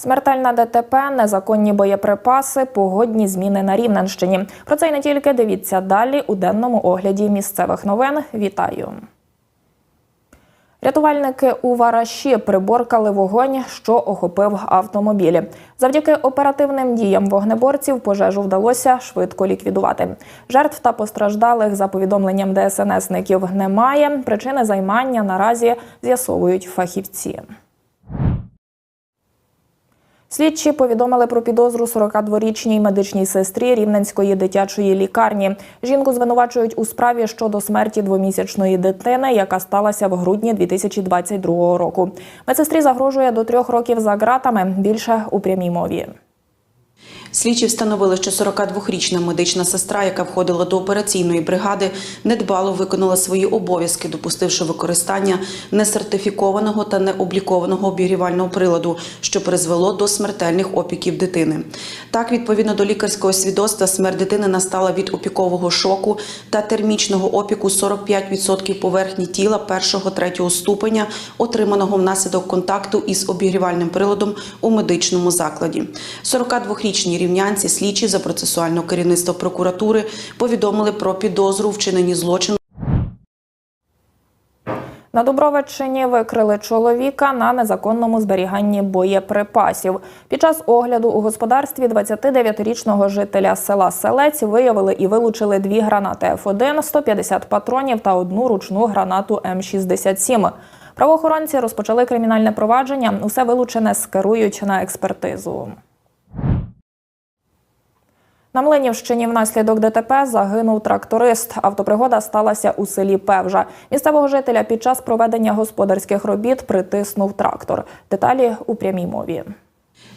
Смертельна ДТП, незаконні боєприпаси, погодні зміни на Рівненщині. Про це й не тільки дивіться далі у денному огляді місцевих новин. Вітаю. Рятувальники у Вараші приборкали вогонь, що охопив автомобілі. Завдяки оперативним діям вогнеборців пожежу вдалося швидко ліквідувати. Жертв та постраждалих за повідомленням ДСНСників немає. Причини займання наразі з'ясовують фахівці. Слідчі повідомили про підозру 42-річній медичній сестрі Рівненської дитячої лікарні. Жінку звинувачують у справі щодо смерті двомісячної дитини, яка сталася в грудні 2022 року. Медсестрі загрожує до трьох років за ґратами. Більше у прямій мові. Слідчі встановили, що 42-річна медична сестра, яка входила до операційної бригади, недбало виконала свої обов'язки, допустивши використання несертифікованого та необлікованого обігрівального приладу, що призвело до смертельних опіків дитини. Так, відповідно до лікарського свідоцтва, смерть дитини настала від опікового шоку та термічного опіку 45% поверхні тіла першого-третього ступеня, отриманого внаслідок контакту із обігрівальним приладом у медичному закладі. 42-річній рівнянці слідчі за процесуального керівництва прокуратури повідомили про підозру у вчиненні злочину. На Дубровиччині викрили чоловіка на незаконному зберіганні боєприпасів. Під час огляду у господарстві 29-річного жителя села Селець виявили і вилучили дві гранати Ф1, 150 патронів та одну ручну гранату М67. Правоохоронці розпочали кримінальне провадження. Усе вилучене скерують на експертизу. На Млинівщині внаслідок ДТП загинув тракторист. Автопригода сталася у селі Певжа. Місцевого жителя під час проведення господарських робіт притиснув трактор. Деталі у прямій мові.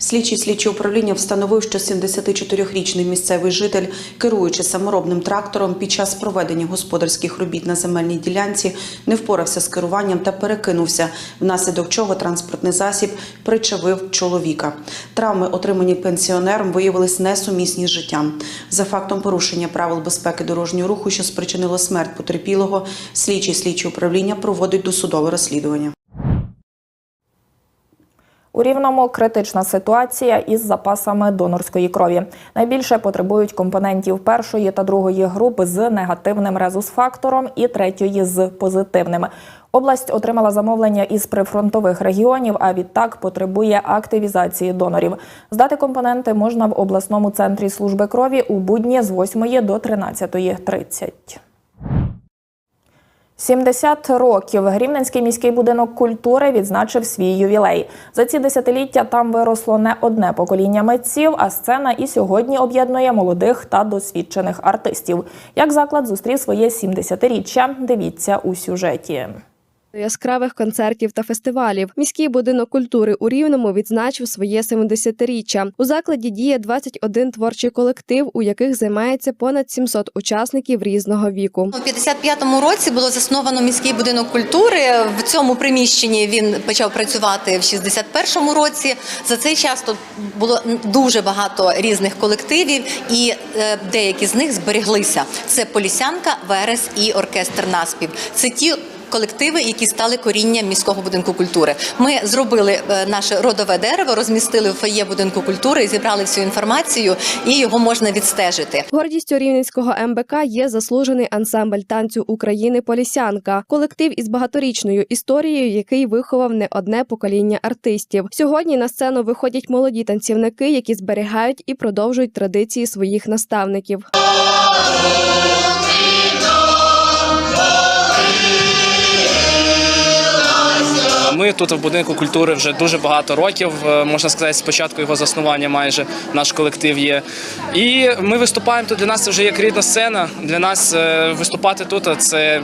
Слідчий слідчого управління встановив, що 74-річний місцевий житель, керуючи саморобним трактором під час проведення господарських робіт на земельній ділянці, не впорався з керуванням та перекинувся, внаслідок чого транспортний засіб причавив чоловіка. Травми, отримані пенсіонером, виявились несумісні з життям. За фактом порушення правил безпеки дорожнього руху, що спричинило смерть потерпілого, слідчий слідче управління проводить досудове розслідування. У рівному критична ситуація із запасами донорської крові. Найбільше потребують компонентів першої та другої груп з негативним резус-фактором і третьої з позитивним. Область отримала замовлення із прифронтових регіонів, а відтак потребує активізації донорів. Здати компоненти можна в обласному центрі служби крові у будні з 8 до 13.30. 70 років Грівненський міський будинок культури відзначив свій ювілей. За ці десятиліття там виросло не одне покоління митців, а сцена і сьогодні об'єднує молодих та досвідчених артистів. Як заклад зустрів своє 70-річчя, дивіться у сюжеті. Яскравих концертів та фестивалів. Міський будинок культури у Рівному відзначив своє 70-річчя. У закладі діє 21 творчий колектив, у яких займається понад 700 учасників різного віку. У 55-му році було засновано міський будинок культури. В цьому приміщенні він почав працювати в 61-му році. За цей час тут було дуже багато різних колективів, і е, деякі з них збереглися. Це Полісянка, Верес і оркестр Наспів. Це ті. Колективи, які стали корінням міського будинку культури, ми зробили е, наше родове дерево, розмістили в фоє будинку культури, зібрали всю інформацію, і його можна відстежити. Гордістю рівненського МБК є заслужений ансамбль танцю України Полісянка, колектив із багаторічною історією, який виховав не одне покоління артистів. Сьогодні на сцену виходять молоді танцівники, які зберігають і продовжують традиції своїх наставників. Ми тут в будинку культури вже дуже багато років. е, Можна сказати, з початку його заснування майже наш колектив є. І ми виступаємо тут. Для нас це вже як рідна сцена. Для нас е, виступати тут це.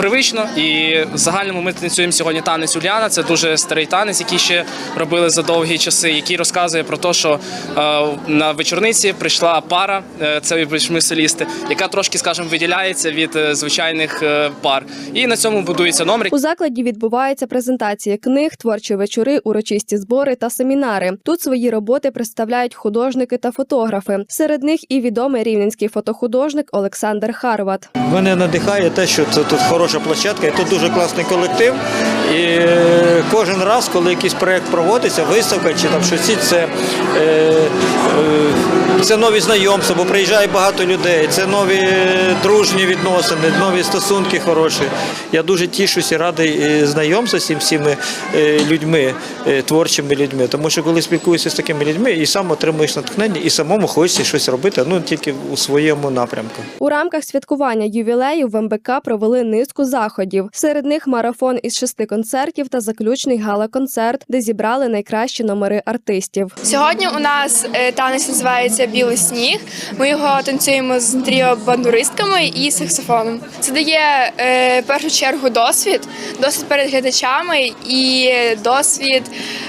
Привично і в загальному ми танцюємо сьогодні танець Уляна. Це дуже старий танець, який ще робили за довгі часи, який розказує про те, що е, на вечорниці прийшла пара, е, це ми солісти, яка трошки, скажімо, виділяється від е, звичайних пар. І на цьому будується номер. У закладі відбувається презентація книг, творчі вечори, урочисті збори та семінари. Тут свої роботи представляють художники та фотографи. Серед них і відомий рівненський фотохудожник Олександр Харват. Мене надихає те, що це тут хороша площадка, і тут дуже класний колектив. І кожен раз, коли якийсь проєкт проводиться, виставка чи там щось, це, е, е, це нові знайомства, бо приїжджає багато людей, це нові дружні відносини, нові стосунки хороші. Я дуже тішуся, радий е, знайомству з всіми людьми, творчими людьми. Тому що коли спілкуєшся з такими людьми і сам отримуєш натхнення, і самому хочеться щось робити, ну тільки у своєму напрямку. У рамках святкування ювілею в МБК провели низку заходів. Серед них марафон із шести концертів та заключний гала-концерт, де зібрали найкращі номери артистів. Сьогодні у нас е, танець називається Білий сніг. Ми його танцюємо з тріо бандуристками і саксофоном. Це дає е, в першу чергу досвід, досвід перед глядачами і досвід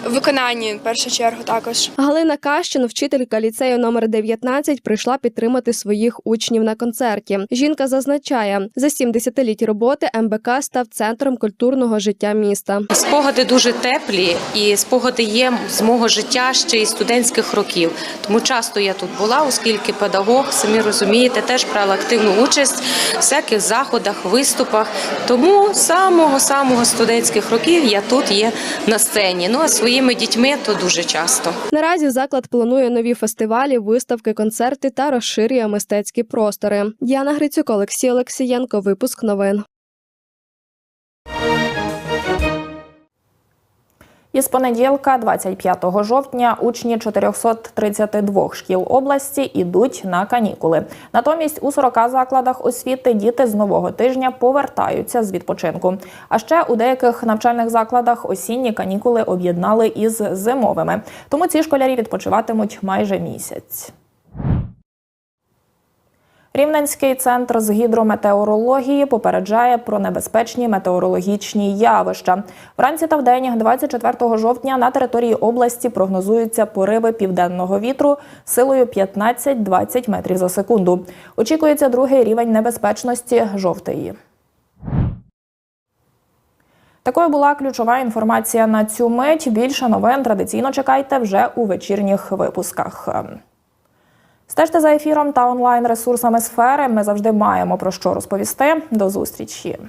в виконанні в першу чергу також. Галина Кащин, вчителька ліцею номер 19, прийшла підтримати своїх учнів на концерті. Жінка зазначає, за сім десятиліть роботи МБК став центром культурного життя міста. Спогади дуже теплі, і спогади є з мого життя ще із студентських років. Тому часто я тут була, оскільки педагог, самі розумієте, теж брала активну участь в всяких заходах, виступах. Тому з самого самого студентських років я тут є на сцені. Ну а своїми дітьми то дуже часто. Наразі заклад планує нові фестивалі, виставки, концерти та розширює мистецькі простори. Діана Грицюк, Олексій Олексієнко. Випуск новин. Із понеділка, 25 жовтня, учні 432 шкіл області ідуть на канікули. Натомість у 40 закладах освіти діти з нового тижня повертаються з відпочинку. А ще у деяких навчальних закладах осінні канікули об'єднали із зимовими. Тому ці школярі відпочиватимуть майже місяць. Рівненський центр з гідрометеорології попереджає про небезпечні метеорологічні явища. Вранці та вдень, 24 жовтня, на території області прогнозуються пориви південного вітру силою 15-20 метрів за секунду. Очікується другий рівень небезпечності жовтої. Такою була ключова інформація на цю мить. Більше новин традиційно чекайте вже у вечірніх випусках. Стежте за ефіром та онлайн ресурсами сфери. Ми завжди маємо про що розповісти. До зустрічі.